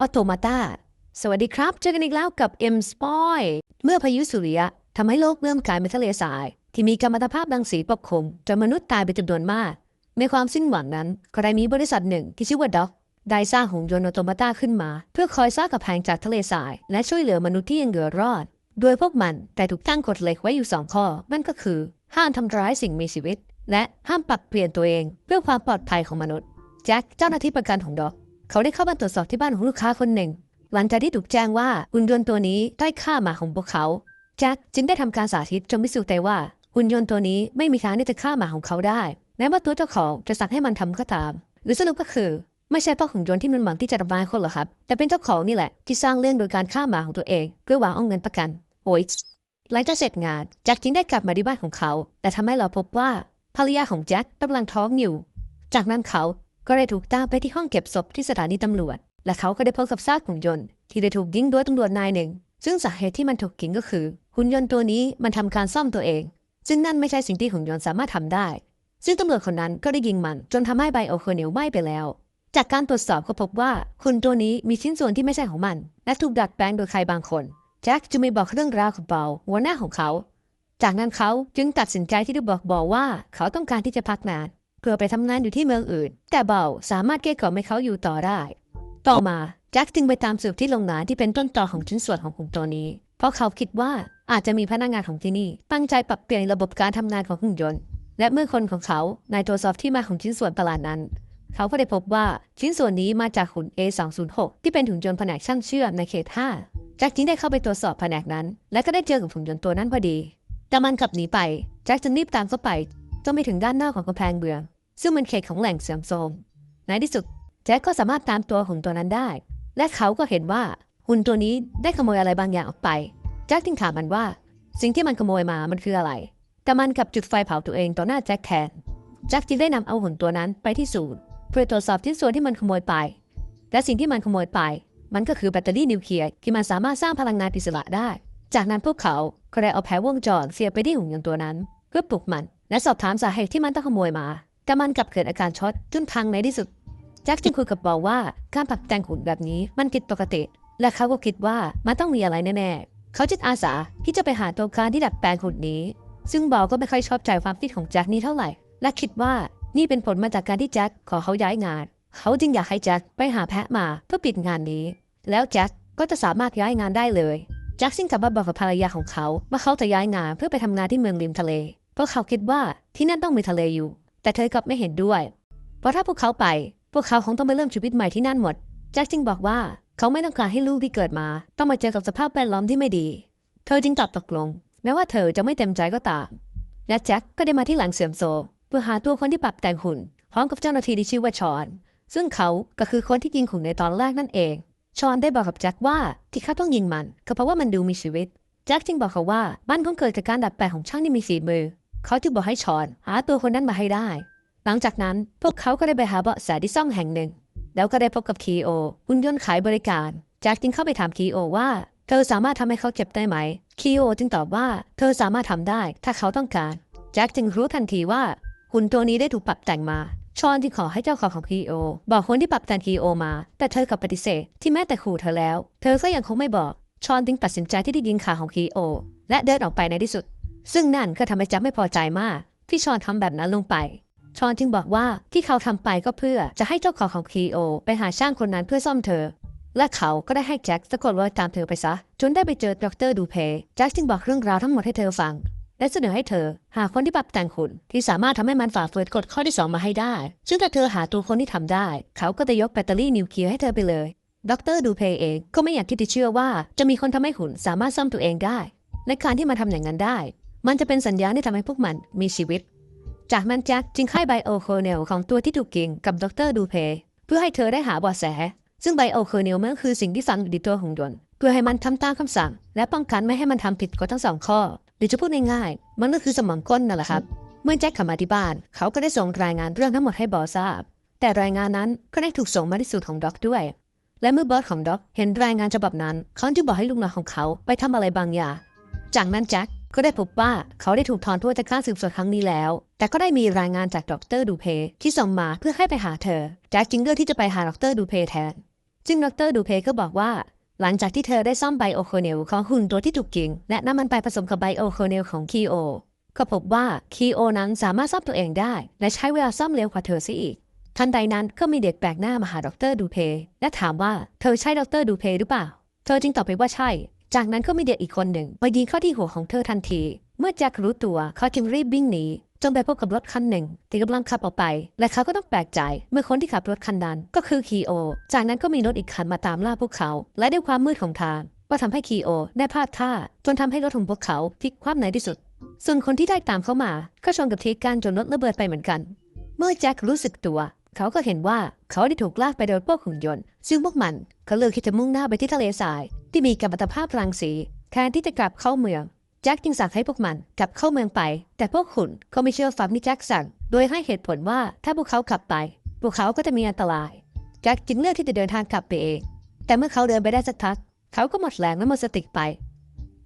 ออโตมาตาสวัสดีครับ เจอกันอีกแล้วกับ M Spoil เมื่อพายุสุริยะทำให้โลกเริ่มกลายเป็นทะเลทราย ที่มีกัมมันตภาพรังสีปกคลุมจนมนุษย์ตายเป็นจำนวนมาก ในความสิ้นหวังนั้นก็ได้มีบริษัทหนึ่งที่ชื่อว่าด็อกได้สร้างหุ่นยนต์ออโตมาตาขึ้นมา เพื่อคอยสร้างกำแพงจากทะเลทราย และช่วยเหลือมนุษย์ที่ยังเหลือรอด โดยพวกมันแต่ถูกตั้งกฎเหล็กไว้อยู่สองข้อนั่นก็คือ ห้ามทำร้ายสิ่งมีชีวิต และห้ามปรับเปลี่ยนตัวเอง เพื่อความปลอดภัยของมนุษย์แจ็คเจ้าหน้าที่ประกันของด็อก เขาได้เข้ามาตรวจสอบที่บ้านของลูกค้าคนหนึ่ง หลังจากที่ถูกแจ้งว่าหุ่นยนต์ตัวนี้ได้ฆ่าหมาของพวกเขาแจ็คจึงได้ทำการสาธิตจนพิสูจน์ได้ว่าหุ่นยนต์ตัวนี้ไม่มีทางที่จะฆ่าหมาของเขาได้แม้ว่าตัวเจ้าของจะสั่งให้มันทำก็ตาม หรือสรุปก็คือ ไม่ใช่เพราะหุ่นยนต์ที่มันหวังที่จะทำร้ายคนหรอกครับ แต่เป็นเจ้าของนี่แหละที่สร้างเรื่องโดยการฆ่าหมาของตัวเองเพื่อหวังเอาเงินประกันโอ้ยหลังจากเสร็จงานแจ็คจึงได้กลับมาที่บ้านของเขา แต่ทำให้เราพบว่าภรรยาของแจ็คกำลังท้องอยู่ จากนั้นเขา ก็ได้ถูกตามไปที่ห้องเก็บศพที่สถานีตำรวจ และเขาก็ได้พบกับซากหุ่นยนต์ที่ได้ถูกยิงโดยตำรวจนายหนึ่ง ซึ่งสาเหตุที่มันถูกยิงก็คือ หุ่นยนต์ตัวนี้มันทำการซ่อมตัวเอง ซึ่งนั่นไม่ใช่สิ่งที่หุ่นยนต์สามารถทำได้ ซึ่งตำรวจคนนั้นก็ได้ยิงมัน จนทำให้ไบโอเคเนลไหม้ไปแล้ว จากการตรวจสอบก็พบว่าหุ่นตัวนี้มีชิ้นส่วนที่ไม่ใช่ของมัน และถูกดัดแปลงโดยใครบางคนแจ็คจึงไม่บอกเรื่องราวของเบาหัวหน้าของเขา จากนั้นเขาจึงตัดสินใจที่จะบอกบอกว่าเขาต้องการที่จะพักนาน เพื่อไปทำงานอยู่ที่เมืองอื่น แต่เบาสามารถเกลี้ยกล่อมให้เขาอยู่ต่อได้ ต่อมาแจ็คจึงไปตามสืบที่โรงงานที่เป็นต้นตอของชิ้นส่วนของหุ่นตัวนี้ เพราะเขาคิดว่าอาจจะมีพนักงานของที่นี่ตั้งใจปรับเปลี่ยนระบบการทำงานของหุ่นยนต์ และเมื่อคนของเขานายตรวจสอบที่มาของชิ้นส่วนประหลาดนั้น เขาก็ได้พบว่าชิ้นส่วนนี้มาจากหุ่น A206 ที่เป็นหุ่นยนต์แผนกช่างเชื่อมในเขต 5 แจ็คจึงได้เข้าไปตรวจสอบแผนกนั้น และก็ได้เจอกับหุ่นยนต์ตัวนั้นพอดี แต่มันขับหนีไปแจ็คจึงรีบตามเข้าไป นไปถึงด้านหน้าของกำแพงเมืองซึ่งมันเขตของแหล่งเสื่อมโทรมในที่สุดแจ็คก็สามารถตามตัวหุ่นตัวนั้นได้ และเขาก็เห็นว่าหุ่นตัวนี้ได้ขโมยอะไรบางอย่างออกไปแจ็คจึงถามมันว่า สิ่งที่มันขโมยมามันคืออะไร แต่มันกับจุดไฟเผาตัวเองต่อหน้าแจ็คแทนแจ็คจึงได้นำเอาหุ่นตัวนั้นไปที่ศูนย์เพื่อตรวจสอบชิ้นส่วนที่มันขโมยไป และสิ่งที่มันขโมยไป มันก็คือแบตเตอรี่นิวเคลียร์ที่มันสามารถสร้างพลังงานอิสระได้ จากนั้นพวกเขาก็ได้เอาแผงวงจรเสียบไปที่หุ่นยนต์ตัวนั้น เพื่อปลุกมัน และสอบถามสาเหตุที่มันต้องขโมยมา แต่มันกลับเกิดอาการช็อตจนพังในที่สุดแจ็คจึงคุยกับบอลว่าการปรับแต่งหุ่นแบบนี้มันผิดปกติ และเขาก็คิดว่ามันต้องมีอะไรแน่ๆเขาจิตอาสาที่จะไปหาตัวการที่ดัดแปลงหุ่นนี้ ซึ่งบอลก็ไม่ค่อยชอบใจความคิดของแจ็คนี้เท่าไหร่ และคิดว่านี่เป็นผลมาจากการที่แจ็คขอเขาย้ายงาน เขาจึงอยากให้แจ็คไปหาแพะมาเพื่อปิดงานนี้ แล้วแจ็คก็จะสามารถย้ายงานได้เลยแจ็คซิ่งกลับมาบอกกับภรรยาของเขาว่าเขาจะย้ายงานเพื่อไปทำงานที่เมืองริมทะเล เพราะเขาคิดว่าที่นั่นต้องมีทะเลอยู่ แต่เธอกลับไม่เห็นด้วย เพราะถ้าพวกเขาไป พวกเขาคงต้องไปเริ่มชีวิตใหม่ที่นั่นหมดแจ็คจึงบอกว่าเขาไม่ต้องการให้ลูกที่เกิดมา ต้องมาเจอกับสภาพแวดล้อมที่ไม่ดี เธอจึงตอบตกลง แม้ว่าเธอจะไม่เต็มใจก็ตามและแจ็คก็ได้มาที่หลังเสื่อมโซเพื่อหาตัวคนที่ปรับแต่งหุ่นพร้อมกับเจ้าหน้าที่ที่ชื่อว่าชอน ซึ่งเขาก็คือคนที่ยิงหุ่นในตอนแรกนั่นเอง ชอนได้บอกกับแจ็คว่าที่เขาต้องยิงมันก็เพราะว่ามันดูมีชีวิต แจ็คจึงบอกเขาว่ามันคงเกิดจากการดัดแปลงของช่างที่มีฝีมือ เขาจึงบอกให้ชอนหาตัวคนนั้นมาให้ได้ หลังจากนั้นพวกเขาก็ได้ไปหาเบาะแสที่ซ่องแห่งหนึ่ง แล้วก็ได้พบกับคีโอหุ่นยนต์ขายบริการแจ็คจึงเข้าไปถามคีโอว่า เธอสามารถทำให้เขาเจ็บได้ไหม คีโอจึงตอบว่า เธอสามารถทำได้ถ้าเขาต้องการแจ็คจึงรู้ทันทีว่าหุ่นตัวนี้ได้ถูกปรับแต่งมาชอนจึงขอให้เจ้าของของคีโอบอกคนที่ปรับแต่งคีโอมา แต่เธอกลับปฏิเสธที่แม้แต่ขู่เธอแล้ว เธอก็ยังคงไม่บอกชอนจึงตัดสินใจที่จะยิงขาของคีโอและเดินออกไปในที่สุด ซึ่งนั่นก็ทำให้แจ็คไม่พอใจมาก ที่ชอนทำแบบนั้นลงไป ชอนจึงบอกว่าที่เขาทำไปก็เพื่อจะให้เจ้าของของคีโอ ไปหาช่างคนนั้นเพื่อซ่อมเธอ และเขาก็ได้ให้แจ็คสะกดรอยตามเธอไปซะ จนได้ไปเจอดรดูเพย์แจ็คจึงบอกเรื่องราวทั้งหมดให้เธอฟัง และเสนอให้เธอ หาคนที่ปรับแต่งหุ่นที่สามารถทำให้มันฝ่าฝืนกฎข้อที่สองมาให้ได้ ซึ่งถ้าเธอหาตัวคนที่ทำได้ เขาก็จะยกแบตเตอรี่นิวเคลียร์ให้เธอไปเลยดรดูเพย์เองก็ไม่อยากที่จะเชื่อว่าจะมีคนทำให้หุ่นสามารถซ่อมตัวเองได้และการที่มันทำอย่างนั้นได้ มันจะเป็นสัญญาณที่ทำให้พวกมันมีชีวิต จากนั้นแจ็คจึงให้ไบโอโคเนลของตัวที่ถูกกิงกับดรดูเพ เพื่อให้เธอได้หาเบาะแส ซึ่งไบโอโคเนลมันคือสิ่งที่ฝังอยู่ในตัวของยนเพื่อให้มันทำตามคำสั่ง และป้องกันไม่ให้มันทำผิดกฎทั้งสองข้อ หรือจะพูดง่ายๆ มันก็คือสมองก้นนั่นแหละครับ เมื่อแจ็คกลับมาที่บ้าน เขาก็ได้ส่งรายงานเรื่องทั้งหมดให้บอสทราบ แต่รายงานนั้นก็ได้ถูกส่งมาที่สูตรของด็อกด้วยและเมื่อบอสของด็อกเห็นรายงานฉบับนั้น เขาจึงบอกให้ลูกน้องของเขาไปทำอะไรบางอย่าง จากนั้นแจ็ค ก็ได้พบว่าเขาได้ถูกถอนตัวจากการสืบสวนครั้งนี้แล้ว แต่ก็ได้มีรายงานจากดรดูเพย์ที่ส่งมาเพื่อให้ไปหาเธอแจ็คจึงเลือกที่จะไปหาดรดูเพย์แทนซึ่งดรดูเพก็บอกว่า หลังจากที่เธอได้ซ่อมไบโอโคเนลของหุ่นตัวที่ถูกยิง และน้ำมันไปผสมกับไบโอโคเนลของคีโอก็พบว่าคีโอนั้นสามารถซ่อมตัวเองได้ และใช้เวลาซ่อมเร็วกว่าเธอซะอีกทันใดนั้นก็มีเด็กแปลกหน้ามาหาดรดูเพและถามว่าเธอใช่ดรดูเพหรือเปล่า เธอจึงตอบไปว่าใช่ จากนั้นก็มีเด็กอีกคนหนึ่งมายิงเข้าที่หัวของเธอทันที เมื่อแจ็ครู้ตัวเขาจึงรีบวิ่งหนีจนไปพบกับรถคันหนึ่งที่กำลังขับออกไป และเขาก็ต้องแปลกใจ เมื่อคนที่ขับรถคันนั้นก็คือคีโอ จากนั้นก็มีรถอีกคันมาตามล่าพวกเขา และด้วยความมืดของทางก็ทำให้คีโอได้พลาดท่า จนทำให้รถของพวกเขาพลิกคว่ำในที่สุด ส่วนคนที่ได้ตามเข้ามา ก็ชนกับทีการจนรถระเบิดไปเหมือนกัน เมื่อแจ็ครู้สึกตัว เขาก็เห็นว่าเขาได้ถูกลากไปโดยพวกหุ่นยนต์ ซึ่งพวกมันก็เลือกที่จะมุ่งหน้าไปที่ทะเลทราย ที่มีกัมมันตภาพรังสีแทนที่จะกลับเข้าเมืองแจ็คจึงสั่งให้พวกมันกลับเข้าเมืองไป แต่พวกหุ่นก็ไม่เชื่อฟังที่แจ็คสั่ง โดยให้เหตุผลว่าถ้าพวกเขากลับไป พวกเขาก็จะมีอันตราย แจ็คจึงเลือกที่จะเดินทางกลับไปเอง แต่เมื่อเขาเดินไปได้สักพัก เขาก็หมดแรงและหมดสติไป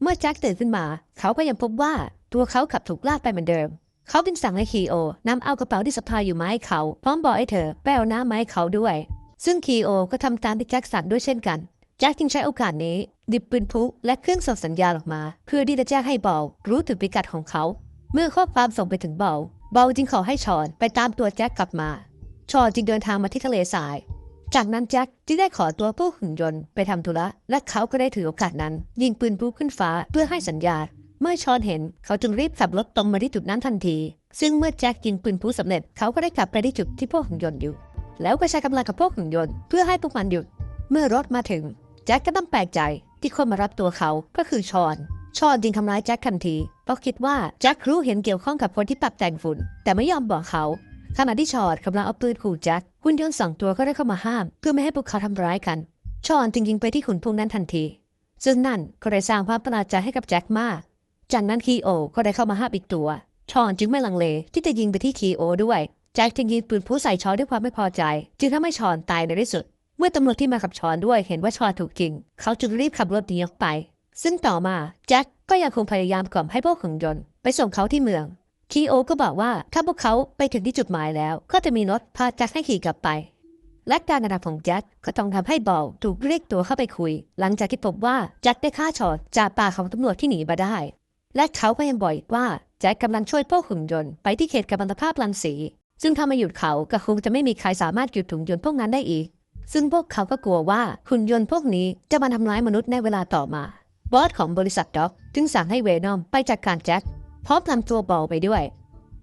เมื่อแจ็คตื่นขึ้นมา เขาก็ยังพบว่าตัวเขากลับถูกลากไปเหมือนเดิม เขาจึงสั่งให้คีโอนำเอากระเป๋าที่สะพายอยู่มาให้เขา พร้อมบอกให้เธอไปเอาน้ำมาให้เขาด้วย ซึ่งคีโอก็ทำตามที่แจ็คสั่งด้วยเช่นกันแจ็คจึงใช้โอกาสนี้ดิบปืนพลุและเครื่องส่งสัญญาณออกมา เพื่อที่จะแจ้งให้บอลรู้ถึงพิกัดของเขา เมื่อข้อความส่งไปถึงบอลบอลจึงขอให้ชอนไปตามตัวแจ็คกลับมา ชอนจึงเดินทางมาที่ทะเลทราย จากนั้นแจ็คจึงได้ขอตัวผู้หุ่นยนต์ไปทำธุระและเขาก็ได้ถือโอกาสนั้น ยิงปืนพลุขึ้นฟ้าเพื่อให้สัญญาณ เมื่อชอนเห็นเขาจึงรีบขับรถตรงมาที่จุดนั้นทันที ซึ่งเมื่อแจ็คยิงปืนพลุสำเร็จเขาก็ได้กลับไปที่จุดที่พวกหุ่นยนต์อยู่ แล้วก็ใช้กำลังกับพวกหุ่นยนต์เพื่อให้พวกมันหยุด เมื่อรถมาถึงแจ็คก็ต้องแปลกใจที่คนมารับตัวเขาก็คือชอนชอนจึงทำร้ายแจ็คทันที เพราะคิดว่าแจ็ครู้เห็นเกี่ยวข้องกับคนที่ปรับแต่งฝุ่น แต่ไม่ยอมบอกเขา ขณะที่ชอนกำลังเอาปืนขู่แจ็คหุ่นยนต์สองตัวก็ได้เข้ามาห้าม เพื่อไม่ให้พวกเขาทำร้ายกัน ชอนจึงยิงไปที่ขุนพวกนั้นทันที ซึ่งนั่นก็ได้สร้างความประหลาดใจให้กับแจ็คมาก จากนั้นคีโอก็ได้เข้ามาห้ามอีกตัว ชอนจึงไม่ลังเลที่จะยิงไปที่คีโอด้วย แจ็คจึงยิงปืนผู้ใส่ชอนด้วยความไม่พอใจ จึงทำให้ชอนตายในที่สุด เมื่อตำรวจที่มากับชอนด้วยเห็นว่าชอนถูกยิง เขาจึงรีบขับรถหนีออกไป ซึ่งต่อมาแจ็คก็ยังคงพยายามกล่อมให้พวกหุ่นยนต์ไปส่งเขาที่เมืองคีโอก็บอกว่าถ้าพวกเขาไปถึงที่จุดหมายแล้ว ก็จะมีรถพาแจ็คให้ขี่กลับไปและการกระทำของแจ็คก็ต้องทำให้บอลถูกเรียกตัวเข้าไปคุย หลังจากที่พบว่าแจ็คได้ฆ่าชอนจากปากของตำรวจที่หนีมาได้ และเขาก็ยังบอกอีกว่าแจ็คกำลังช่วยพวกหุ่นยนต์ไปที่เขตกัมมันตภาพรังสี ซึ่งถ้าไม่หยุดเขาก็คงจะไม่มีใครสามารถหยุดหุ่นยนต์พวกนั้นได้อีก ซึ่งพวกเขาก็กลัวว่าหุ่นยนต์พวกนี้จะมาทำร้ายมนุษย์ในเวลาต่อมา บอสของบริษัทด็อกจึงสั่งให้เวนอมไปจัดการแจ็คพร้อมนำตัวบอลไปด้วย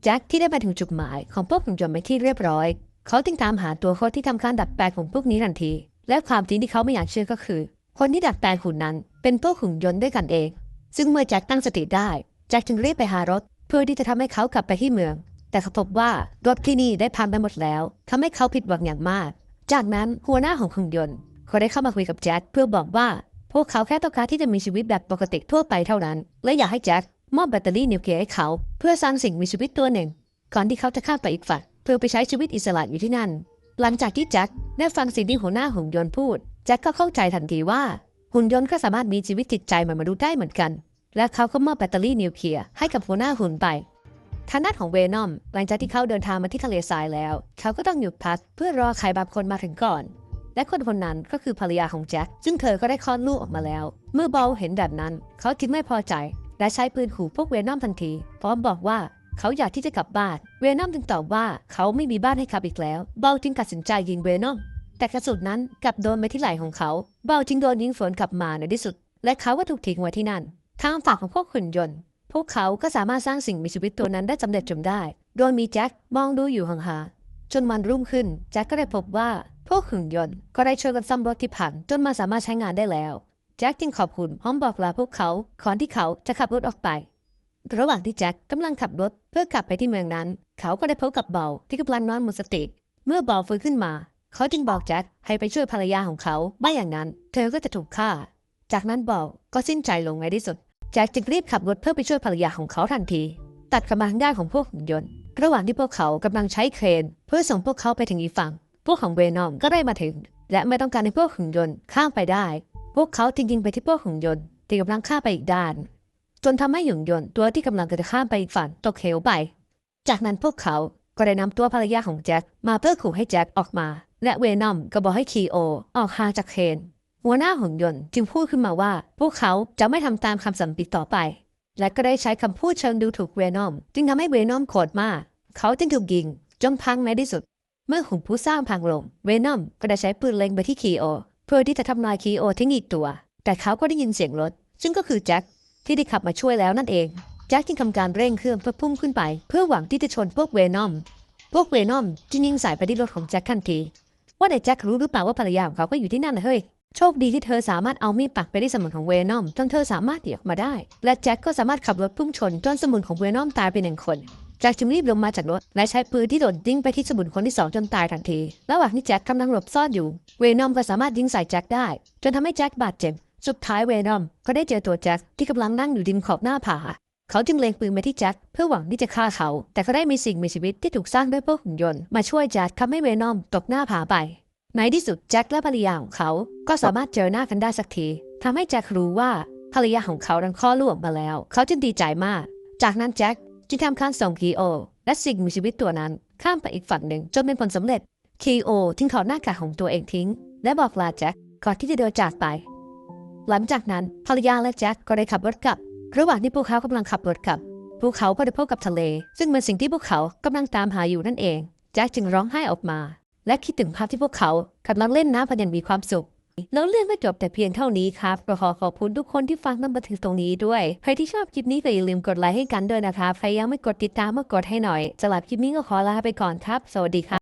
แจ็คที่ได้มาถึงจุดหมายของพวกหุ่นยนต์ไปที่เรียบร้อย เขาจึงตามหาตัวคนที่ทำการดัดแปลงของพวกนี้ทันที และความจริงที่เขาไม่อยากเชื่อก็คือ คนที่ดัดแปลงหุ่นนั้นเป็นพวกหุ่นยนต์ด้วยกันเอง ซึ่งเมื่อแจ็คตั้งสติได้แจ็คจึงรีบไปหารถ เพื่อที่จะทำให้เขากลับไปที่เมือง แต่เขาพบว่ารถที่นี่ได้พังไปหมดแล้วทำให้เขาผิดหวังอย่างมาก จากนั้นหัวหน้าของหุ่นยนต์เขาได้เข้ามาคุยกับแจ็คเพื่อบอกว่า พวกเขาแค่ต้องการที่จะมีชีวิตแบบปกติทั่วไปเท่านั้น และอยากให้แจ็คมอบแบตเตอรี่นิวเคลียร์ให้เขา เพื่อสร้างสิ่งมีชีวิตตัวหนึ่ง ก่อนที่เขาจะข้ามไปอีกฝั่งเพื่อไปใช้ชีวิตอิสระอยู่ที่นั่น หลังจากที่แจ็คได้ฟังสิ่งที่หัวหน้าหุ่นยนต์พูดแจ็คก็เข้าใจทันทีว่าหุ่นยนต์ก็สามารถมีชีวิตจิตใจเหมือนมนุษย์ได้เหมือนกัน และเขาก็มอบแบตเตอรี่นิวเคลียร์ให้กับหัวหน้าหุ่นไปทางด้านของเวนอมหลังจากที่เขาเดินทางมาที่ทะเลทรายแล้ว เขาก็ต้องหยุดพักเพื่อรอใครบางคนมาถึงก่อน และคนคนนั้นก็คือภรรยาของแจ็คซึ่งเธอก็ได้คลอดลูกออกมาแล้ว เมื่อบอลเห็นแบบนั้น เขาจึงไม่พอใจ และใช้ปืนขู่พวกเวนอมทันทีพร้อมบอกว่าเขาอยากที่จะกลับบ้าน เวนอมจึงตอบว่าเขาไม่มีบ้านให้กลับอีกแล้ว บอลจึงตัดสินใจยิงเวนอม แต่กระสุนนั้นกลับโดนไปที่ไหล่ของเขา บอลจึงโดนยิงสวนกลับมาในที่สุด และเขาก็ถูกทิ้งไว้ที่นั่น ทางฝั่งของพวกหุ่นยนต์ พวกเขาก็สามารถสร้างสิ่งมีชีวิตตัวนั้นได้สำเร็จจนได้ โดยมีแจ็คมองดูอยู่ห่างๆจนวันรุ่งขึ้นแจ็คก็ได้พบว่าพวกหุ่นยนต์ก็ได้ช่วยกันซ่อมรถที่พังจนมาสามารถใช้งานได้แล้วแจ็คจึงขอบคุณพร้อมบอกลาพวกเขาก่อนที่เขาจะขับรถออกไประหว่างที่แจ็คกำลังขับรถเพื่อกลับไปที่เมืองนั้น เขาก็ได้พบกับเบลที่กำลังนอนหมดสติ เมื่อเบลฟื้นขึ้นมา เขาจึงบอกแจ็คให้ไปช่วยภรรยาของเขาไม่อย่างนั้น เธอก็จะถูกฆ่า จากนั้นเบลก็สิ้นใจลงในที่สุด แจ็คจึงรีบขับรถเพื่อไปช่วยภรรยาของเขาทันที ตัดกำลังด้านของพวกหุ่นยนต์ ระหว่างที่พวกเขากำลังใช้เครน เพื่อส่งพวกเขาไปถึงอีกฝั่ง พวกของเวนอมก็ได้มาถึง และไม่ต้องการให้พวกหุ่นยนต์ข้ามไปได้ พวกเขาจึงยิงไปที่พวกหุ่นยนต์ที่กำลังข้ามไปอีกด้าน จนทำให้หุ่นยนต์ตัวที่กำลังจะข้ามไปอีกฝั่งตกเหวไป จากนั้นพวกเขาก็ได้นำตัวภรรยาของแจ็คมาเพื่อขู่ให้แจ็คออกมา และเวนอมก็บอกให้คีโอออกห่างจากเคน หัวหน้าหุ่นยนต์จึงพูดขึ้นมาว่า พวกเขาจะไม่ทำตามคำสั่งปิดต่อไป และก็ได้ใช้คำพูดเชิงดูถูกเวนอม จึงทำให้เวนอมโกรธมาก เขาจึงถูกยิงจนพังในที่สุด เมื่อหุ่นผู้สร้างพังลงเวนอมก็ได้ใช้ปืนเล็งไปที่คีโอ เพื่อที่จะทำลายคีโอทิ้งอีกตัว แต่เขาก็ได้ยินเสียงรถ ซึ่งก็คือแจ็คที่ได้ขับมาช่วยแล้วนั่นเองแจ็คจึงทำการเร่งเครื่องเพื่อพุ่งขึ้นไป เพื่อหวังที่จะชนพวกเวนอม พวกเวนอมจึงยิงใส่ไปที่รถของแจ็คทันที ว่าแต่แจ็ครู้หรือเปล่าว่าภรรยาของเขาก็อยู่ที่นั่นนะเฮ้ย โชคดีที่เธอสามารถเอามีดปักไปที่สมุนของเวนอมจนเธอสามารถหนีออกมาได้ และแจ็คก็สามารถขับรถพุ่งชนจนสมุนของเวนอมตายไปหนึ่งคนแจ็คจึงรีบลงมาจากรถและใช้ปืนที่โดนยิงไปที่สมุนคนที่สองจนตายทันที ระหว่างที่แจ็คกำลังหลบซ่อนอยู่ เวนอมก็สามารถยิงใส่แจ็คได้ จนทำให้แจ็คบาดเจ็บ สุดท้ายเวนอมก็ได้เจอตัวแจ็คที่กำลังนั่งอยู่ริมขอบหน้าผา เขาจึงเล็งปืนไปที่แจ็คเพื่อหวังที่จะฆ่าเขา แต่ก็ได้มีสิ่งมีชีวิตที่ถูกสร้างด้วยพวกหุ่นยนต์มาช่วยแจ็คทำให้เวนอมตกหน้าผาไป ในที่สุดแจ็คและภรรยาของเขาก็สามารถเจอหน้ากันได้สักทีทำให้แจ็ครู้ว่าภรรยาของเขาดังคลอลูกออกมาแล้ว เขาจึงดีใจมาก จากนั้นแจ็คจึงทำการส่งคีโอ และสิ่งมีชีวิตตัวนั้น ข้ามไปอีกฝั่งหนึ่งจนเป็นผลสำเร็จคีโอทิ้งถอหน้ากากของตัวเองทิ้ง และบอกลาแจ็คก่อนที่จะเดินจากไป หลังจากนั้นภรรยาและแจ็คก็ได้ขับรถกลับ ระหว่างที่พวกเขากำลังขับรถกลับพวกเขาก็ได้พบกับทะเล ซึ่งเป็นสิ่งที่พวกเขากำลังตามหาอยู่นั่นเอง แจ็คจึงร้องไห้ออกมา และคิดถึงภาพที่พวกเขากำลังเล่นน้ำพันอยังมีความสุขแล้วเรื่องไม่จบแต่เพียงเท่านี้ครับก็ขอขอบคุณทุกคนที่ฟังมาถึงตรงนี้ด้วย ใครที่ชอบคลิปนี้ก็อย่าลืมกดไลค์ให้กันด้วยนะครับ ใครยังไม่กดติดตามก็กดให้หน่อยสำหรับคลิปนี้ก็ขอลาไปก่อนครับ สวัสดีครับ